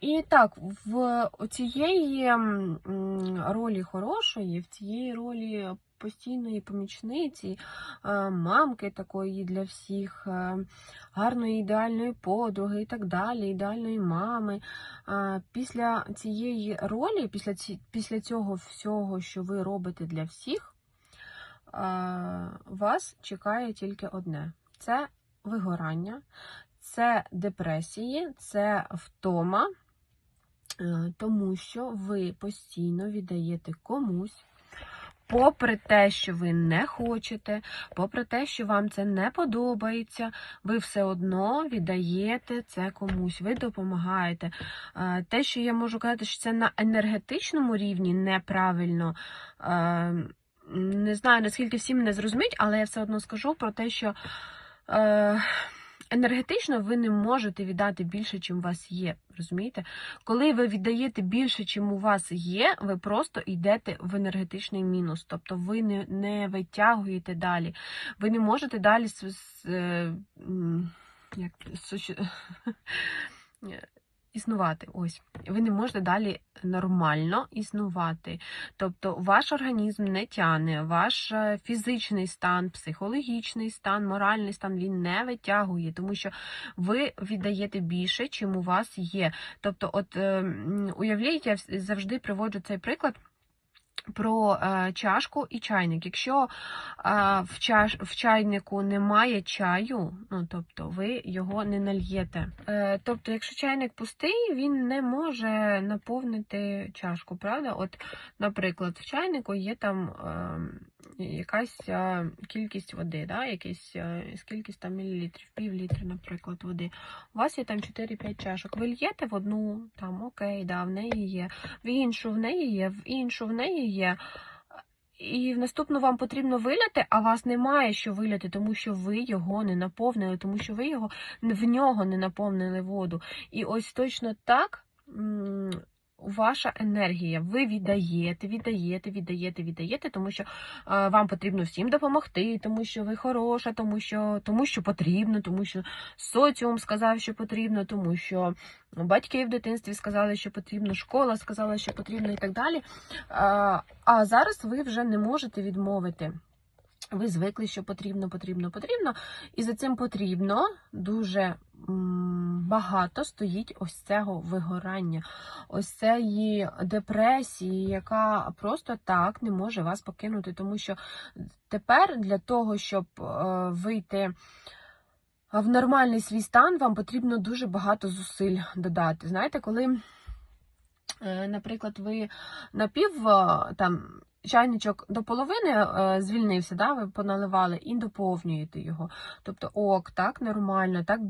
І так, в цієї ролі хорошої, в цієї ролі постійної помічниці, е, мамки такої для всіх, е, гарної ідеальної подруги і так далі, ідеальної мами. е, Після цієї ролі, після, ці, після цього всього, що ви робите для всіх, вас чекає тільки одне: це вигорання, це депресії, це втома, тому що ви постійно віддаєте комусь. Попри те, що ви не хочете, попри те, що вам це не подобається, ви все одно віддаєте це комусь, ви допомагаєте. Е, Те, що я можу казати, що це на енергетичному рівні неправильно. е, Не знаю, наскільки всі мене зрозуміють, але я все одно скажу про те, що е, енергетично ви не можете віддати більше, чим у вас є. Розумієте? Коли ви віддаєте більше, чим у вас є, ви просто йдете в енергетичний мінус. Тобто ви не, не витягуєте далі. Ви не можете далі е, як, існувати. Ось. Ви не можете далі нормально існувати. Тобто ваш організм не тяне, ваш е, фізичний стан, психологічний стан, моральний стан він не витягує, тому що ви віддаєте більше, чим у вас є. Тобто, от е, уявляєте, я завжди приводжу цей приклад. Про е, чашку і чайник. Якщо е, в, чаш, в чайнику немає чаю, ну тобто ви його не нальєте. Е, тобто, якщо чайник пустий, він не може наповнити чашку, правда? От, наприклад, в чайнику є там якась кількість води, да? якийсь, е, кількість там мілілітрів, пів літра, наприклад, води. У вас є там 4-5 чашок. Ви льєте в одну, там окей, да, в неї є, в іншу в неї є, в іншу в неї є. І в наступну вам потрібно виляти, а вас немає що виляти, тому що ви його не наповнили, тому що ви його в нього не наповнили воду. І ось точно так. Ваша енергія, ви віддаєте, віддаєте, віддаєте, віддаєте, тому що е, вам потрібно всім допомогти, тому що ви хороша, тому що, тому що потрібно, тому що соціум сказав, що потрібно, тому що батьки в дитинстві сказали, що потрібно, школа сказала, що потрібно і так далі. А, а зараз ви вже не можете відмовити. Ви звикли, що потрібно, потрібно, потрібно. І за цим потрібно дуже багато стоїть ось цього вигорання, ось цієї депресії, яка просто так не може вас покинути. Тому що тепер для того, щоб е, вийти в нормальний свій стан, вам потрібно дуже багато зусиль додати. Знаєте, коли, е, наприклад, ви напів е, там. Чайничок до половини е, звільнився, да, ви поналивали і доповнюєте його. Тобто, ок, так, нормально, так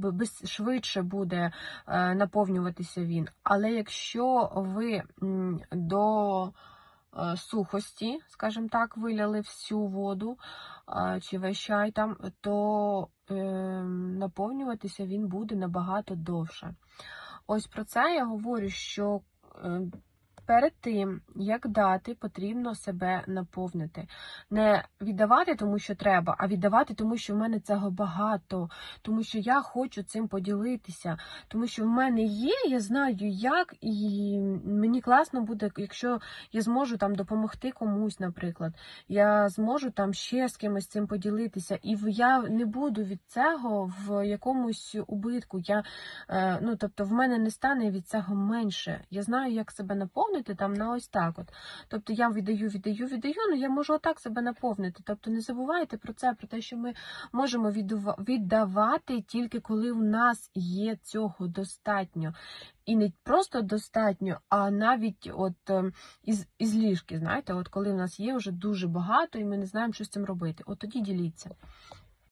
швидше буде е, наповнюватися він. Але якщо ви до е, сухості, скажімо так, виляли всю воду чи весь чай там, то наповнюватися він буде набагато довше. Ось про це я говорю, що перед тим, як дати, потрібно себе наповнити. Не віддавати, тому що треба, а віддавати, тому що в мене цього багато, тому що я хочу цим поділитися, тому що в мене є, я знаю як, і мені класно буде, якщо я зможу там допомогти комусь, наприклад. Я зможу там ще з кимось цим поділитися, і я не буду від цього в якомусь убитку. Я, е, ну, тобто, в мене не стане від цього менше. Я знаю, як себе наповнити там на ось так. От. Тобто я віддаю, віддаю, віддаю, але я можу отак себе наповнити. Тобто не забувайте про це, про те, що ми можемо віддавати тільки коли в нас є цього достатньо. І не просто достатньо, а навіть от ем, із, із ліжки, знаєте, от коли в нас є вже дуже багато, і ми не знаємо, що з цим робити. От тоді діліться.